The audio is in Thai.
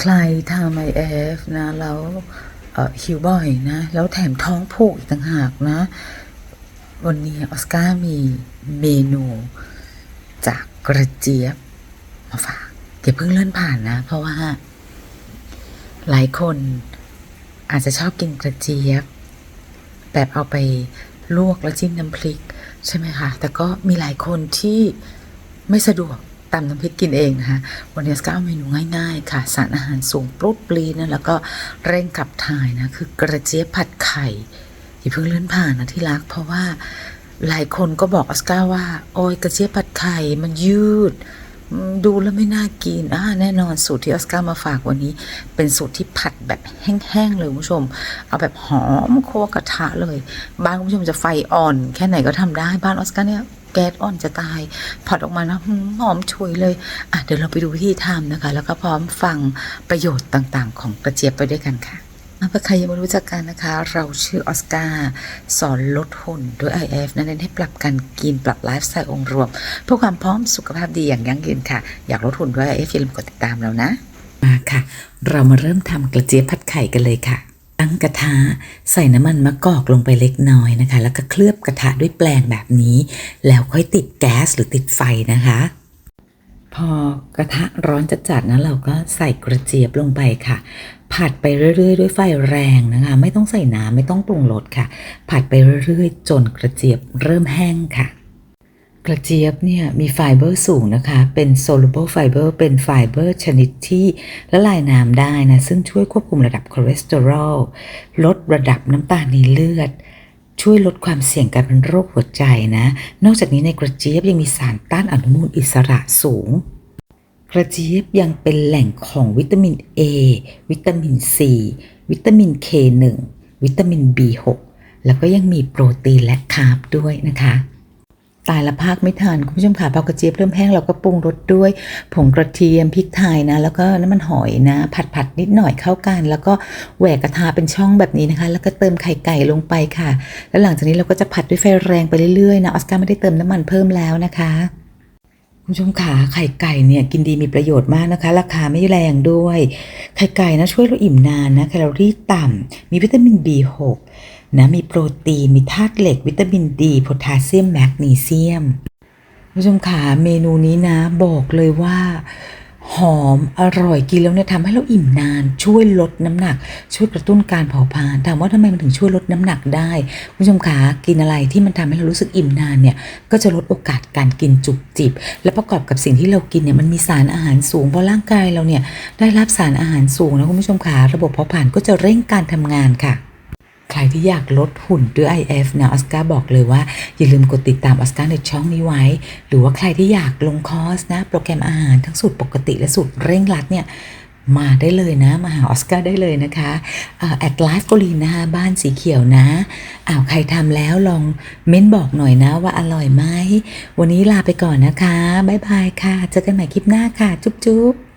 ใครทำไอเอฟนะแล้วหิวบ่อยนะ แล้วแถมท้องผูกอีกต่างหากนะ วันนี้ออสการ์มีเมนูจากกระเจี๊ยบมาฝากอย่าเพิ่งเลื่อนผ่านนะ เพราะว่า หลายคนอาจจะชอบกินกระเจี๊ยบ แบบเอาไปลวกแล้วจิ้มน้ำพริก ใช่ไหมคะ แต่ก็มีหลายคนที่ไม่สะดวก ตำน้ำพริกกินเองนะคะวันนี้สก้าเมนูง่ายๆ ค่ะ สารอาหารสูงปรุดปรีนะแล้วก็เร่งขับถ่ายนะ คือกระเจี๊ยบผัดไข่อย่าเพิ่งเลื่อนผ่านนะที่รัก เพราะว่าหลายคนก็บอกออสการ์ว่า โอ้ยกระเจี๊ยบผัดไข่มันยืด ดูแล้วไม่น่ากินอ่าแน่นอนสูตรที่ออสการ์มาฝากวันนี้ เป็นสูตรที่ผัดแบบแห้งๆเลยคุณผู้ชม เอาแบบหอมโคกระทะเลย บ้านคุณผู้ชมจะไฟอ่อน แค่ไหนก็ทำได้บ้านออสการ์เนี่ย แก๊สอ่อนจะตายผัดออกมานะหืมหอมฉุยเลยอะเดี๋ยวเราไปดูวิธีทำนะคะ แล้วก็พร้อมฟังประโยชน์ต่างๆ ของกระเจี๊ยบไปด้วยกันค่ะอะเพื่อใครยังไม่รู้จักกันนะคะ เราชื่อออสการ์สอนลดหุ่นด้วย IF นั่นเน้นให้ปรับการกินปรับไลฟ์สไตล์องค์รวม เพื่อความพร้อมสุขภาพดีอย่างยั่งยืนค่ะ อยากลดหุ่นด้วย IF อย่าลืมกดติดตามเรานะ มาค่ะ เรามาเริ่มทำกระเจี๊ยบผัดไข่กันเลยค่ะ ตั้งกระทะใส่น้ำมันมะกอกลงไปเล็กน้อยนะคะ แล้วก็เคลือบกระทะด้วยแปลงแบบนี้ แล้วค่อยติดแก๊สหรือติดไฟนะคะ พอกระทะร้อนจัดๆนะเราก็ใส่กระเจี๊ยบลงไปค่ะ ผัดไปเรื่อยๆ ด้วยไฟแรงนะคะ ไม่ต้องใส่น้ำไม่ต้องปรุงรสค่ะ ผัดไปเรื่อยๆ จนกระเจี๊ยบเริ่มแห้งค่ะ กระเจี๊ยบเนี่ยมีไฟเบอร์สูงนะคะ เป็น soluble fiber เป็นไฟเบอร์ชนิดที่ละลายน้ำได้นะ ซึ่งช่วยควบคุมระดับคอเลสเตอรอล ลดระดับน้ำตาลในเลือด ช่วยลดความเสี่ยงการเป็นโรคหัวใจนะ นอกจากนี้ในกระเจี๊ยบยังมีสารต้านอนุมูลอิสระสูง กระเจี๊ยบยังเป็นแหล่งของวิตามิน A วิตามิน C วิตามิน K1 วิตามิน B6 แล้วก็ยังมีโปรตีนและคาร์บด้วยนะคะ ตายละภาคไม่ทันคุณผู้ชมค่ะพอกระเจี๊ยบเริ่มแห้งเราก็ปรุงรสด้วยผงกระเทียมพริกไทยนะ แล้วก็น้ำมันหอยนะ ผัดผัดนิดหน่อยเข้ากัน แล้วก็แหวกกระทะเป็นช่องแบบนี้นะคะ แล้วก็เติมไข่ไก่ลงไปค่ะ แล้วหลังจากนี้เราก็จะผัดด้วยไฟแรงไปเรื่อยๆนะออสการ์ไม่ได้เติมน้ำมันเพิ่มแล้วนะคะคุณผู้ชมขาไข่ไก่เนี่ยกินดีมีประโยชน์มากนะคะ ราคาไม่แรงด้วย ไข่ไก่นะช่วยเราอิ่มนานนะแคลอรี่ต่ำมีวิตามิน B6 นะมีโปรตีน มีธาตุเหล็ก วิตามินดีโพแทสเซียมแมกนีเซียมคุณผู้ชมขาเมนูนี้นะบอกเลยว่า หอมอร่อยกินแล้วเนี่ยทำให้เราอิ่มนาน ช่วยลดน้ำหนัก ช่วยกระตุ้นการเผาผลาญถามว่าทำไมมันถึงช่วยลดน้ำหนักได้คุณผู้ชมขากินอะไรที่มันทำให้เรารู้สึกอิ่มนานเนี่ยก็จะลดโอกาสการกินจุบจิบ และประกอบกับสิ่งที่เรากินเนี่ยมันมีสารอาหารสูงเพราะร่างกายเราเนี่ยได้รับสารอาหารสูงนะคุณผู้ชมขาระบบเผาผลาญก็จะเร่งการทำงานค่ะ ใครที่อยากลดหุ่นด้วย IF นะออสการ์บอกเลยว่า อย่าลืมกดติดตามออสการ์ในช่องนี้ไว้ หรือว่าใครที่อยากลงคอร์สนะ โปรแกรมอาหารทั้งสูตรปกติและสูตรเร่งรัดเนี่ยมาได้เลยนะ มาหาออสการ์ได้เลยนะคะแอดไลฟ์โกลีนนะคะบ้านสีเขียวนะอ้าวใครทำแล้วลองเม้นบอกหน่อยนะว่าอร่อยไหม วันนี้ลาไปก่อนนะคะ บ๊ายบายค่ะ เจอกันใหม่คลิปหน้าค่ะ จุ๊บๆ